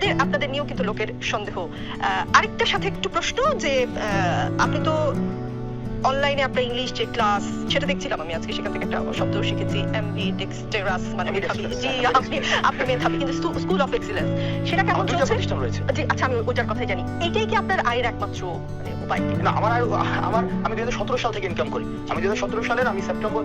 আপনাদের আপনাদের নিয়েও কিন্তু লোকের সন্দেহ। আরেকটার সাথে একটু প্রশ্ন যে আপনি তো অনলাইনে আপনার ইংলিশ যে ক্লাস সেটা দেখছিলাম আমি আজকে সেখান থেকে একটা শব্দ শিখেছি এমবি ডেক্সটেরাস মানে জি হ্যাঁ, আপনি আপনি মেধাবী কিন্তু স্কুল অফ এক্সিলেন্স সেটা কেমন চলছে? জি আচ্ছা আমি ওইটার কথাই জানি। এটাই কি আপনার আয়ের একমাত্র মানে উপায়? না আমার আমার আমি দুই সাল থেকে ইনকাম করি। আমি দুই সালের আমি সেপ্টেম্বর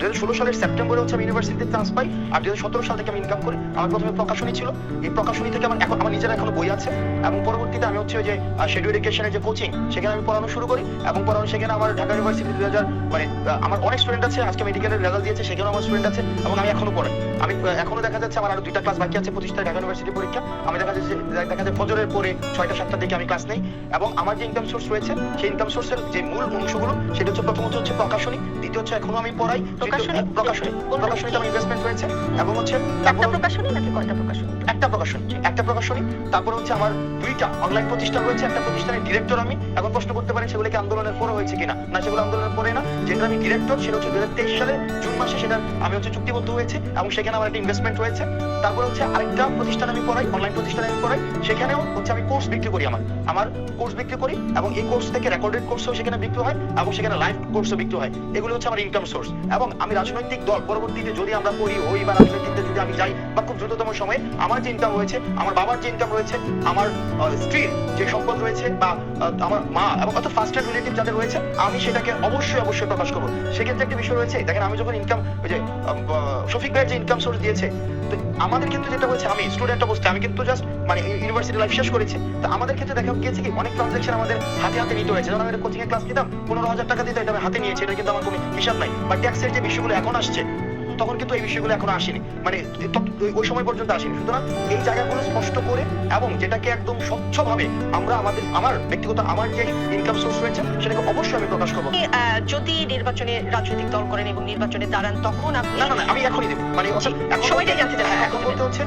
দুই সালের সেপ্টেম্বরে হচ্ছে আমি ইউনিভার্সিটিতে চান্স পাই। আর দুই সাল থেকে আমি ইনকাম করি। আমার প্রথমে প্রকাশনী ছিল। এই প্রকাশনী থেকে আমার এখন আমার নিজের এখনও বই আছে। এবং পরবর্তীতে আমি হচ্ছে যে শেডিউ এডুকেশনের যে কোচিং সেখানে আমি পড়ানো শুরু করি। এবং পড়ানো সেখানে আমার ঢাকা ইউনিভার্সিটি দুই হাজার মানে আমার অনেক স্টুডেন্ট আছে আজকে মেডিকেলের রেজাল্ট দিয়েছে সেখানেও আমার স্টুডেন্ট আছে এবং আমি এখনও পড়াই। আমি এখনও দেখা যাচ্ছে আমার আরও দুইটা ক্লাস বাকি আছে পঁচিশ ঢাকা ইউনিভার্সিটি পরীক্ষা। আমি দেখা যাচ্ছে দেখা যায় ফজরের পরে ছয়টা সাতটার দিকে আমি ক্লাস নেই। এবং আমার যে ইনকাম সোর্স রয়েছে সেই ইনকাম সোর্সের যে মূল অংশগুলো সেটা হচ্ছে প্রথমত হচ্ছে প্রকাশনী দ্বিতীয় হচ্ছে এখনও আমি পড়াই প্রকাশনী? প্রকাশনী। প্রকাশনীতে আমার ইনভেস্টমেন্ট রয়েছে এবং হচ্ছে একটা প্রকাশনী নাকি কয়টা প্রকাশনী? একটা প্রকাশনী একটা প্রকাশনী তারপর হচ্ছে আমার দুইটা অনলাইন প্রতিষ্ঠান রয়েছে একটা প্রতিষ্ঠানের ডিরেক্টর আমি এখন প্রশ্ন করতে পারেন সেগুলো কি আন্দোলনের পরে হয়েছে কিনা? না, সেগুলো আন্দোলনের পরে না। যেটা আমি ডিরেক্টর সেটা হচ্ছে দুই সালে জুন মাসে সেটা আমি হচ্ছে চুক্তিবদ্ধ হয়েছে এবং সেখানে আমার একটা ইনভেস্টমেন্ট রয়েছে। তারপর হচ্ছে আরেকটা প্রতিষ্ঠান আমি পড়াই অনলাইন প্রতিষ্ঠানে আমি পড়াই সেখানেও হচ্ছে আমি কোর্স বিক্রি করি আমার। আমার কোর্স বিক্রি করি এবং এই কোর্স থেকে রেকর্ডেড কোর্সও সেখানে বিক্রি হয় এবং সেখানে লাইভ কোর্সও বিক্রি হয়। এগুলো হচ্ছে আমার ইনকাম সোর্স এবং আমি রাজনৈতিক দল, পরবর্তীতে যদি আমরা করি হই বা রাজনৈতিকতে যদি আমি যাই, বা খুব দ্রুততম সময়ে আমার যে ইনকাম রয়েছে, আমার বাবার যে ইনকাম রয়েছে, আমার স্ত্রীর যে সম্পদ রয়েছে বা আমার মা এবং অত ফাস্টার রিলেটিভ যাদের রয়েছে, আমি সেটাকে অবশ্যই অবশ্যই প্রকাশ করব। সেক্ষেত্রে একটা বিষয় রয়েছে, দেখেন আমি যখন ইনকাম ওই যে শফিক ভাইয়ের যে ইনকাম সোর্স দিয়েছে, তো আমাদের কিন্তু যেটা হয়েছে, আমি স্টুডেন্ট অবস্থায়, আমি কিন্তু জাস্ট মানে ইউনিভার্সিটি লাইফ শেষ করেছি। তো আমাদের ক্ষেত্রে দেখা গিয়েছে কি, অনেক ট্রানজাকশন আমাদের হাতে হাতে নিতে হয়েছে। যখন আমি কোচিং এ ক্লাস নিতাম, পনেরো হাজার টাকা দিতে, এটা আমি হাতে নিয়েছি, এটা কিন্তু আমার কোনো হিসাব নাই। বা ট্যাক্সের যে বিষয়গুলো এখন আসছে তখন কিন্তু এই বিষয়গুলো এখনও আসেনি। মানে ওই- সময় পর্যন্ত আসেনি। সুতরাং এই জায়গাগুলো স্পষ্ট করে এবং যেটাকে একদম স্বচ্ছভাবে আমরা আমাদের আমার ব্যক্তিগত আমার যে ইনকাম সোর্স রয়েছে সেটাকে অবশ্যই আমি প্রকাশ করব। যদি নির্বাচনে রাজনৈতিক দল করেন এবং নির্বাচনে দাঁড়ান তখন আপনি না না আমি এখনই দেবো। মানে এখন সময়টাই জানতে চাই। হ্যাঁ, এখন বলতে হচ্ছে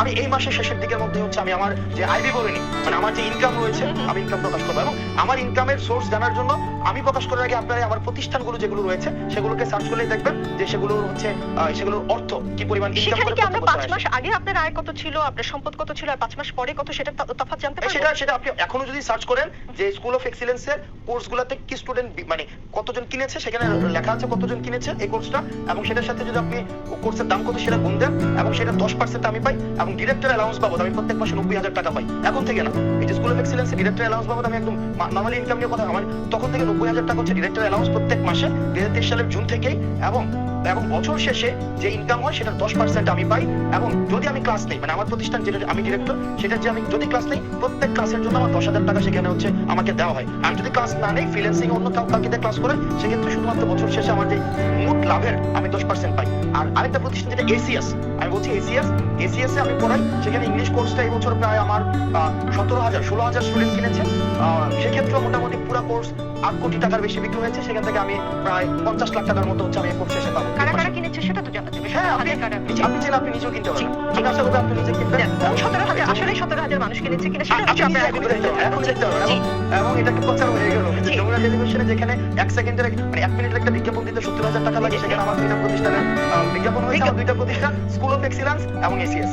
আমি এই মাসের শেষের দিকের মধ্যে হচ্ছে আমি আমার যে আইবি বলিনি মানে আমার যে ইনকাম রয়েছে। আমি ইনকাম প্রকাশ করব এবং আমার ইনকামের সোর্স জানার জন্য আমি প্রকাশ করার আগে আপনারা আমার প্রতিষ্ঠানগুলো যেগুলো রয়েছে সেগুলোকে সার্চ করলে দেখবেন যে সেগুলো হচ্ছে সেগুলোর অর্থ কি পরিমাণ ইনকাম সেখানে করে কি আমরা প্রতি পাঁচ বছর মাস আগে আপনার আয় কত ছিল আপনার সম্পদ কত ছিল আর পাঁচ মাস পরে কত সেটা তফাৎ জানতে আসে। পারব সেটা সেটা আপনি এখনও যদি সার্চ করেন যে স্কুল অফ এক্সিলেন্সের কোর্সগুলোতে কি স্টুডেন্ট মানে কতজন কিনেছে সেখানে লেখা আছে কতজন কিনেছে এই কোর্সটা এবং সেটার সাথে যদি আপনি কোর্সের দাম কত সেটা গুণ দেন এবং সেটা দশ পার্সেন্ট আমি পাই এবং ডিরেক্টর অ্যালাউন্স বাবদ আমি প্রত্যেক মাসে নব্বই হাজার টাকা পাই। এখন থেকে না, এই যে স্কুল অফ এক্সিলেন্সের ডিরেক্টর অ্যালাউন্স বাবদ আমি একদম নর্মালি ইনকাম নিয়ে কথা, আমার তখন থেকে নব্বই হাজার টাকা হচ্ছে ডিরেক্টর অ্যালাউন্স প্রত্যেক মাসে দুই হাজার তেইশ সালের জুন থেকেই এবং এবং বছর শেষে যে ইনকাম হয় সেটার দশ পার্সেন্ট আমি পাই এবং যদি আমি ক্লাস নেই মানে আমার প্রতিষ্ঠান যেটা, আমি ডিরেক্টর সেটা যে আমি যদি ক্লাস নেই, প্রত্যেক ক্লাসের জন্য আমার দশ হাজার টাকা সেখানে হচ্ছে আমাকে দেওয়া হয়। আমি যদি ক্লাস না নেই ফ্রিল্যান্সিং অন্য কাউ কাউকে ক্লাস করে সেক্ষেত্রে শুধুমাত্র বছর শেষে আমার যে মোট লাভের আমি দশ পার্সেন্ট পাই। আর আরেকটা প্রতিষ্ঠান যেটা এসিএস আমি বলছি এসিএস এসিএস এ আমি পড়াই সেখানে ইংলিশ কোর্সটা এই বছর প্রায় আমার সতেরো হাজার ষোলো হাজার স্টুডেন্ট কিনেছে। সেক্ষেত্রে মোটামুটি পুরো কোর্স আট কোটি টাকার বেশি বিক্রি হয়েছে সেখান থেকে আমি প্রায় পঞ্চাশ লাখ টাকার মতো হচ্ছে আমি কোর্স শেষে পাবো। কারা কারা কিনেছে সেটা তো জানা যাবে হ্যাঁ আপনি আপনি চাইলে আপনি নিজেও কিনতে পারেন আমি আশা করব আপনি নিজে কিনবেন। কোন সতেরো হাজার আসলে হাজার মানুষ কিনেছে কিনা সেটা হচ্ছে আপনার এখন দেখতে। এবং- এটা একটা প্রচার হয়ে গেল। যে যমুনা টেলিভিশনে যেখানে এক সেকেন্ডের মানে এক মিনিটের একটা বিজ্ঞাপন দিতে সত্তর হাজার টাকা লাগে সেখানে আমার দুইটা প্রতিষ্ঠানের বিজ্ঞাপন হয়েছে দুইটা প্রতিষ্ঠান স্কুল অফ এক্সিলেন্স এবং এসিএস